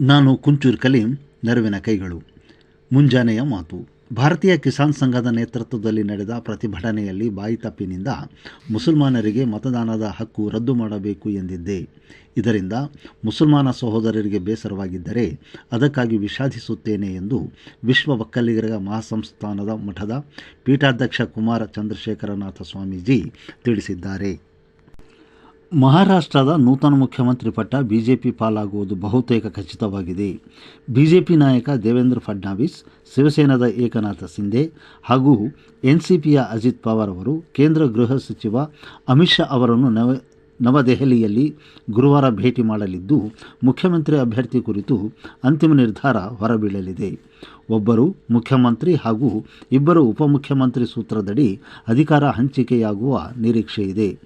ನಾನು ಕುಂಚೂರ್ ಕಲೀಂ, ನೆರವಿನ ಕೈಗಳು. ಮುಂಜಾನೆಯ ಮಾತು. ಭಾರತೀಯ ಕಿಸಾನ್ ಸಂಘದ ನೇತೃತ್ವದಲ್ಲಿ ನಡೆದ ಪ್ರತಿಭಟನೆಯಲ್ಲಿ ಬಾಯಿತಪ್ಪಿನಿಂದ ಮುಸಲ್ಮಾನರಿಗೆ ಮತದಾನದ ಹಕ್ಕು ರದ್ದು ಮಾಡಬೇಕು ಎಂದಿದ್ದೆ. ಇದರಿಂದ ಮುಸಲ್ಮಾನ ಸಹೋದರರಿಗೆ ಬೇಸರವಾಗಿದ್ದರೆ ಅದಕ್ಕಾಗಿ ವಿಷಾದಿಸುತ್ತೇನೆ ಎಂದು ವಿಶ್ವ ಒಕ್ಕಲಿಗರ ಮಹಾಸಂಸ್ಥಾನದ ಮಠದ ಪೀಠಾಧ್ಯಕ್ಷ ಕುಮಾರ ಚಂದ್ರಶೇಖರನಾಥ ಸ್ವಾಮೀಜಿ ತಿಳಿಸಿದ್ದಾರೆ. ಮಹಾರಾಷ್ಟ್ರದ ನೂತನ ಮುಖ್ಯಮಂತ್ರಿ ಪಟ್ಟ ಬಿಜೆಪಿ ಪಾಲಾಗುವುದು ಬಹುತೇಕ ಖಚಿತವಾಗಿದೆ. ಬಿಜೆಪಿ ನಾಯಕ ದೇವೇಂದ್ರ ಫಡ್ನವೀಸ್, ಶಿವಸೇನಾದ ಏಕನಾಥ ಸಿಂಧೆ ಹಾಗೂ ಎನ್ಸಿಪಿಯ ಅಜಿತ್ ಪವಾರ್ ಅವರು, ಕೇಂದ್ರ ಗೃಹ ಸಚಿವ ಅಮಿತ್ ಶಾ ಅವರನ್ನು ನವ ನವದೆಹಲಿಯಲ್ಲಿ ಗುರುವಾರ ಭೇಟಿ ಮಾಡಲಿದ್ದು, ಮುಖ್ಯಮಂತ್ರಿ ಅಭ್ಯರ್ಥಿ ಕುರಿತು ಅಂತಿಮ ನಿರ್ಧಾರ ಹೊರಬೀಳಲಿದೆ. ಒಬ್ಬರು ಮುಖ್ಯಮಂತ್ರಿ ಹಾಗೂ ಇಬ್ಬರು ಉಪಮುಖ್ಯಮಂತ್ರಿ ಸೂತ್ರದಡಿ ಅಧಿಕಾರ ಹಂಚಿಕೆಯಾಗುವ ನಿರೀಕ್ಷೆ ಇದೆ.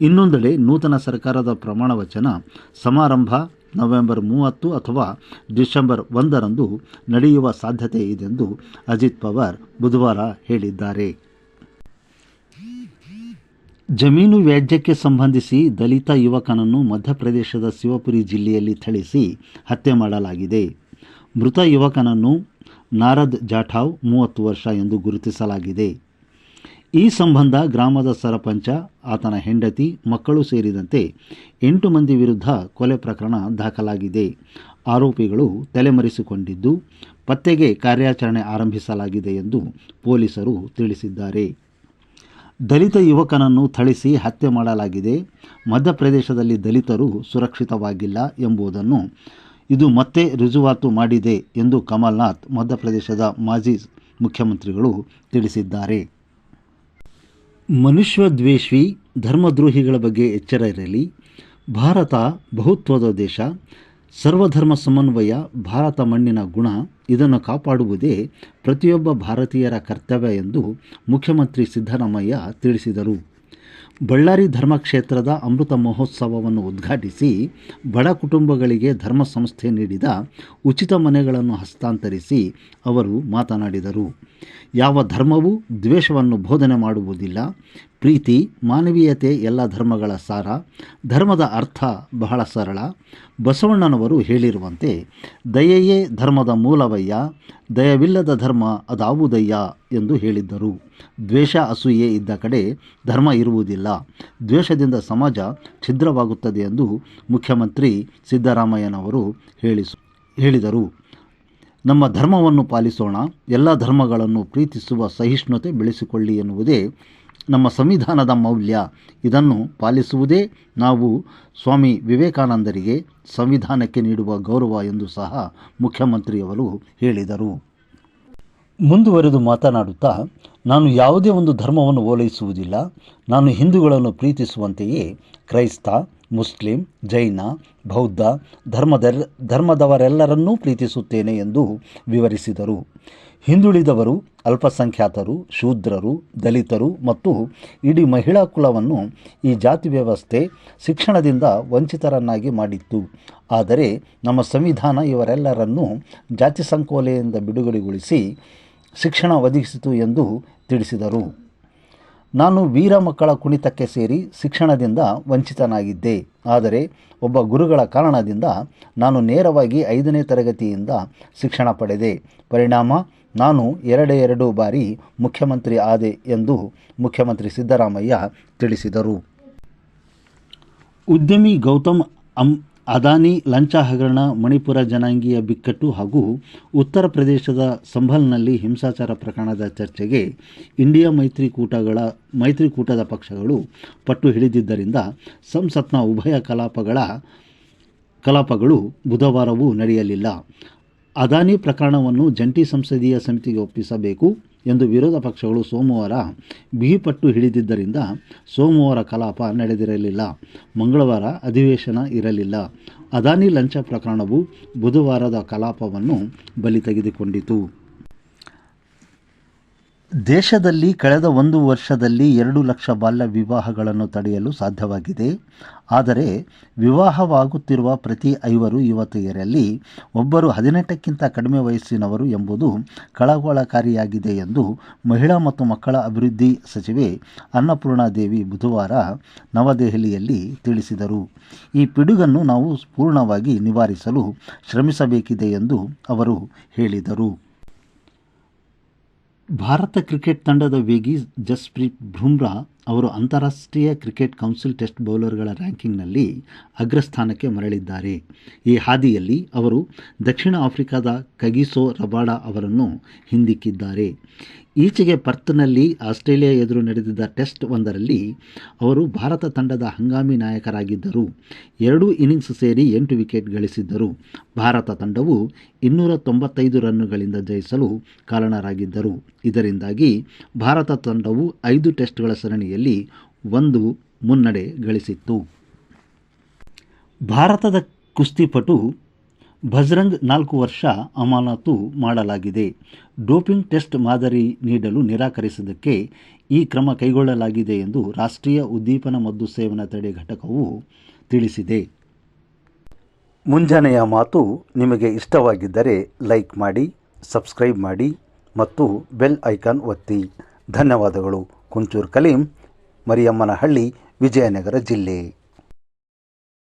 ಇನ್ನೊಂದೆಡೆ ನೂತನ ಸರ್ಕಾರದ ಪ್ರಮಾಣ ವಚನ ಸಮಾರಂಭ ನವೆಂಬರ್ ಮೂವತ್ತು ಅಥವಾ ಡಿಸೆಂಬರ್ ಒಂದರಂದು ನಡೆಯುವ ಸಾಧ್ಯತೆ ಇದೆಂದು ಅಜಿತ್ ಪವಾರ್ ಬುಧವಾರ ಹೇಳಿದ್ದಾರೆ. ಜಮೀನು ವ್ಯಾಜ್ಯಕ್ಕೆ ಸಂಬಂಧಿಸಿ ದಲಿತ ಯುವಕನನ್ನು ಮಧ್ಯಪ್ರದೇಶದ ಶಿವಪುರಿ ಜಿಲ್ಲೆಯಲ್ಲಿ ಥಳಿಸಿ ಹತ್ಯೆ ಮಾಡಲಾಗಿದೆ. ಮೃತ ಯುವಕನನ್ನು ನಾರದ್ ಜಾಠಾವ್ ಮೂವತ್ತು ವರ್ಷ ಎಂದು ಗುರುತಿಸಲಾಗಿದೆ. ಈ ಸಂಬಂಧ ಗ್ರಾಮದ ಸರಪಂಚ, ಆತನ ಹೆಂಡತಿ, ಮಕ್ಕಳು ಸೇರಿದಂತೆ ಎಂಟು ಮಂದಿ ವಿರುದ್ಧ ಕೊಲೆ ಪ್ರಕರಣ ದಾಖಲಾಗಿದೆ. ಆರೋಪಿಗಳು ತಲೆಮರೆಸಿಕೊಂಡಿದ್ದು, ಪತ್ತೆಗೆ ಕಾರ್ಯಾಚರಣೆ ಆರಂಭಿಸಲಾಗಿದೆ ಎಂದು ಪೊಲೀಸರು ತಿಳಿಸಿದ್ದಾರೆ. ದಲಿತ ಯುವಕನನ್ನು ಥಳಿಸಿ ಹತ್ಯೆ ಮಾಡಲಾಗಿದೆ. ಮಧ್ಯಪ್ರದೇಶದಲ್ಲಿ ದಲಿತರು ಸುರಕ್ಷಿತವಾಗಿಲ್ಲ ಎಂಬುದನ್ನು ಇದು ಮತ್ತೆ ರುಜುವಾತು ಮಾಡಿದೆ ಎಂದು ಕಮಲ್ನಾಥ್ ಮಧ್ಯಪ್ರದೇಶದ ಮಾಜಿ ಮುಖ್ಯಮಂತ್ರಿಗಳು ತಿಳಿಸಿದ್ದಾರೆ. ಮನುಷ್ಯ ದ್ವೇಷಿ, ಧರ್ಮದ್ರೋಹಿಗಳ ಬಗ್ಗೆ ಎಚ್ಚರ ಇರಲಿ. ಭಾರತ ಬಹುತ್ವದ ದೇಶ. ಸರ್ವಧರ್ಮ ಸಮನ್ವಯ, ಭಾರತ ಮಣ್ಣಿನ ಗುಣ. ಇದನ್ನು ಕಾಪಾಡುವುದೇ ಪ್ರತಿಯೊಬ್ಬ ಭಾರತೀಯರ ಕರ್ತವ್ಯ ಎಂದು ಮುಖ್ಯಮಂತ್ರಿ ಸಿದ್ದರಾಮಯ್ಯ ತಿಳಿಸಿದರು. ಬಳ್ಳಾರಿ ಧರ್ಮಕ್ಷೇತ್ರದ ಅಮೃತ ಮಹೋತ್ಸವವನ್ನು ಉದ್ಘಾಟಿಸಿ ಬಡ ಕುಟುಂಬಗಳಿಗೆ ಧರ್ಮ ಸಂಸ್ಥೆ ನೀಡಿದ ಉಚಿತ ಮನೆಗಳನ್ನು ಹಸ್ತಾಂತರಿಸಿ ಅವರು ಮಾತನಾಡಿದರು. ಯಾವ ಧರ್ಮವೂ ದ್ವೇಷವನ್ನು ಬೋಧನೆ ಮಾಡುವುದಿಲ್ಲ. ಪ್ರೀತಿ, ಮಾನವೀಯತೆ ಎಲ್ಲ ಧರ್ಮಗಳ ಸಾರ, ಧರ್ಮದ ಅರ್ಥ ಬಹಳ ಸರಳ. ಬಸವಣ್ಣನವರು ಹೇಳಿರುವಂತೆ, ದಯೆಯೇ ಧರ್ಮದ ಮೂಲವಯ್ಯ, ದಯವಿಲ್ಲದ ಧರ್ಮ ಅದಾವುದಯ್ಯ ಎಂದು ಹೇಳಿದ್ದರು. ದ್ವೇಷ ಅಸೂಯೆ ಇದ್ದ ಕಡೆ ಧರ್ಮ ಇರುವುದಿಲ್ಲ. ದ್ವೇಷದಿಂದ ಸಮಾಜ ಛಿದ್ರವಾಗುತ್ತದೆ ಎಂದು ಮುಖ್ಯಮಂತ್ರಿ ಸಿದ್ದರಾಮಯ್ಯನವರು ಹೇಳಿಸು, ಹೇಳಿದರು. ನಮ್ಮ ಧರ್ಮವನ್ನು ಪಾಲಿಸೋಣ, ಎಲ್ಲ ಧರ್ಮಗಳನ್ನು ಪ್ರೀತಿಸುವ ಸಹಿಷ್ಣುತೆ ಬೆಳೆಸಿಕೊಳ್ಳಿ ಎನ್ನುವುದೇ ನಮ್ಮ ಸಂವಿಧಾನದ ಮೌಲ್ಯ ಇದನ್ನು ಪಾಲಿಸುವುದೇ ನಾವು ಸ್ವಾಮಿ ವಿವೇಕಾನಂದರಿಗೆ ಸಂವಿಧಾನಕ್ಕೆ ನೀಡುವ ಗೌರವ ಎಂದು ಸಹ ಮುಖ್ಯಮಂತ್ರಿಯವರು ಹೇಳಿದರು. ಮುಂದುವರೆದು ಮಾತನಾಡುತ್ತಾ, ನಾನು ಯಾವುದೇ ಒಂದು ಧರ್ಮವನ್ನು ಓಲೈಸುವುದಿಲ್ಲ. ನಾನು ಹಿಂದೂಗಳನ್ನು ಪ್ರೀತಿಸುವಂತೆಯೇ ಕ್ರೈಸ್ತ. ಮುಸ್ಲಿಂ, ಜೈನ, ಬೌದ್ಧ ಧರ್ಮದ ಧರ್ಮದವರೆಲ್ಲರನ್ನೂ ಪ್ರೀತಿಸುತ್ತೇನೆ ಎಂದು ವಿವರಿಸಿದರು. ಹಿಂದುಳಿದವರು, ಅಲ್ಪಸಂಖ್ಯಾತರು, ಶೂದ್ರರು, ದಲಿತರು ಮತ್ತು ಇಡೀ ಮಹಿಳಾ ಕುಲವನ್ನು ಈ ಜಾತಿ ವ್ಯವಸ್ಥೆ ಶಿಕ್ಷಣದಿಂದ ವಂಚಿತರನ್ನಾಗಿ ಮಾಡಿತ್ತು. ಆದರೆ ನಮ್ಮ ಸಂವಿಧಾನ ಇವರೆಲ್ಲರನ್ನೂ ಜಾತಿ ಸಂಕೋಲೆಯಿಂದ ಬಿಡುಗಡೆಗೊಳಿಸಿ ಶಿಕ್ಷಣ ಒದಗಿಸಿತು ಎಂದು ತಿಳಿಸಿದರು. ನಾನು ವೀರ ಮಕ್ಕಳ ಕುಣಿತಕ್ಕೆ ಸೇರಿ ಶಿಕ್ಷಣದಿಂದ ವಂಚಿತನಾಗಿದ್ದೆ. ಆದರೆ ಒಬ್ಬ ಗುರುಗಳ ಕಾರಣದಿಂದ ನಾನು ನೇರವಾಗಿ ಐದನೇ ತರಗತಿಯಿಂದ ಶಿಕ್ಷಣ ಪಡೆದೆ. ಪರಿಣಾಮ, ನಾನು ಎರಡೇ ಎರಡು ಬಾರಿ ಮುಖ್ಯಮಂತ್ರಿ ಆದೆ ಎಂದು ಮುಖ್ಯಮಂತ್ರಿ ಸಿದ್ದರಾಮಯ್ಯ ತಿಳಿಸಿದರು. ಉದ್ಯಮಿ ಗೌತಮ್ ಅಂ ಅದಾನಿ ಲಂಚ ಹಗರಣ ಮಣಿಪುರ ಜನಾಂಗೀಯ ಬಿಕ್ಕಟ್ಟು ಹಾಗೂ ಉತ್ತರ ಪ್ರದೇಶದ ಸಂಭಲ್ನಲ್ಲಿ ಹಿಂಸಾಚಾರ ಪ್ರಕರಣದ ಚರ್ಚೆಗೆ ಇಂಡಿಯಾ ಮೈತ್ರಿಕೂಟಗಳ ಮೈತ್ರಿಕೂಟದ ಪಕ್ಷಗಳು ಪಟ್ಟು ಹಿಡಿದಿದ್ದರಿಂದ ಸಂಸತ್ನ ಉಭಯ ಕಲಾಪಗಳ ಕಲಾಪಗಳು ಬುಧವಾರವೂ ನಡೆಯಲಿಲ್ಲ. ಅದಾನಿ ಪ್ರಕರಣವನ್ನು ಜಂಟಿ ಸಂಸದೀಯ ಸಮಿತಿಗೆ ಒಪ್ಪಿಸಬೇಕು. ಎಂದು ವಿರೋಧ ಪಕ್ಷಗಳು ಸೋಮವಾರ ಬಿಹಿಪಟ್ಟು ಹಿಡಿದಿದ್ದರಿಂದ ಸೋಮವಾರ ಕಲಾಪ ನಡೆದಿರಲಿಲ್ಲ. ಮಂಗಳವಾರ ಅಧಿವೇಶನ ಇರಲಿಲ್ಲ. ಅದಾನಿ ಲಂಚ ಪ್ರಕರಣವು ಬುಧವಾರದ ಕಲಾಪವನ್ನು ಬಲಿ ತೆಗೆದುಕೊಂಡಿತು. ದೇಶದಲ್ಲಿ ಕಳೆದ ಒಂದು ವರ್ಷದಲ್ಲಿ ಎರಡು ಲಕ್ಷ ಬಾಲ್ಯ ವಿವಾಹಗಳನ್ನು ತಡೆಯಲು ಸಾಧ್ಯವಾಗಿದೆ. ಆದರೆ ವಿವಾಹವಾಗುತ್ತಿರುವ ಪ್ರತಿ ಐವರು ಯುವತಿಯರಲ್ಲಿ ಒಬ್ಬರು ಹದಿನೆಂಟಕ್ಕಿಂತ ಕಡಿಮೆ ವಯಸ್ಸಿನವರು ಎಂಬುದು ಕಳವಳಕಾರಿಯಾಗಿದೆ ಎಂದು ಮಹಿಳಾ ಮತ್ತು ಮಕ್ಕಳ ಅಭಿವೃದ್ಧಿ ಸಚಿವೆ ಅನ್ನಪೂರ್ಣಾದೇವಿ ಬುಧವಾರ ನವದೆಹಲಿಯಲ್ಲಿ ತಿಳಿಸಿದರು. ಈ ಪಿಡುಗನ್ನು ನಾವು ಪೂರ್ಣವಾಗಿ ನಿವಾರಿಸಲು ಶ್ರಮಿಸಬೇಕಿದೆ ಎಂದು ಅವರು ಹೇಳಿದರು. ಭಾರತ ಕ್ರಿಕೆಟ್ ತಂಡದ ವೇಗಿ ಜಸ್ಪ್ರೀತ್ ಬುಮ್ರಾ ಅವರು ಅಂತಾರಾಷ್ಟ್ರೀಯ ಕ್ರಿಕೆಟ್ ಕೌನ್ಸಿಲ್ ಟೆಸ್ಟ್ ಬೌಲರ್ಗಳ ರ್ಯಾಂಕಿಂಗ್ನಲ್ಲಿ ಅಗ್ರಸ್ಥಾನಕ್ಕೆ ಮರಳಿದ್ದಾರೆ. ಈ ಹಾದಿಯಲ್ಲಿ ಅವರು ದಕ್ಷಿಣ ಆಫ್ರಿಕಾದ ಕಗಿಸೋ ರಬಾಡ ಅವರನ್ನು ಹಿಂದಿಕ್ಕಿದ್ದಾರೆ. ಈಚೆಗೆ ಪರ್ತ್ನಲ್ಲಿ ಆಸ್ಟ್ರೇಲಿಯಾ ಎದುರು ನಡೆದಿದ್ದ ಟೆಸ್ಟ್ ಒಂದರಲ್ಲಿ ಅವರು ಭಾರತ ತಂಡದ ಹಂಗಾಮಿ ನಾಯಕರಾಗಿದ್ದರು. ಎರಡು ಇನ್ನಿಂಗ್ಸ್ ಸೇರಿ ಎಂಟು ವಿಕೆಟ್ ಗಳಿಸಿದ್ದರು. ಭಾರತ ತಂಡವು ಇನ್ನೂರ ತೊಂಬತ್ತೈದು ರನ್ನುಗಳಿಂದ ಜಯಿಸಲು ಕಾರಣರಾಗಿದ್ದರು. ಇದರಿಂದಾಗಿ ಭಾರತ ತಂಡವು ಐದು ಟೆಸ್ಟ್ಗಳ ಸರಣಿಯಲ್ಲಿ ಒಂದು ಮುನ್ನಡೆ ಗಳಿಸಿತ್ತು. ಭಾರತದ ಕುಸ್ತಿಪಟು ಭಜ್ರಂಗ್ ನಾಲ್ಕು ವರ್ಷ ಅಮಾನತು ಮಾಡಲಾಗಿದೆ. ಡೋಪಿಂಗ್ ಟೆಸ್ಟ್ ಮಾದರಿ ನೀಡಲು ನಿರಾಕರಿಸಿದ್ದಕ್ಕೆ ಈ ಕ್ರಮ ಕೈಗೊಳ್ಳಲಾಗಿದೆ ಎಂದು ರಾಷ್ಟ್ರೀಯ ಉದ್ದೀಪನ ಮದ್ದು ಸೇವನಾ ತಡೆ ಘಟಕವು ತಿಳಿಸಿದೆ. ಮುಂಜಾನೆಯ ಮಾತು ನಿಮಗೆ ಇಷ್ಟವಾಗಿದ್ದರೆ ಲೈಕ್ ಮಾಡಿ, ಸಬ್ಸ್ಕ್ರೈಬ್ ಮಾಡಿ ಮತ್ತು ಬೆಲ್ ಐಕಾನ್ ಒತ್ತಿ. ಧನ್ಯವಾದಗಳು. ಕುಂಚೂರ್ ಕಲೀಂ. ಮರಿಯಮ್ಮನಹಳ್ಳಿ ವಿಜಯನಗರ ಜಿಲ್ಲೆ.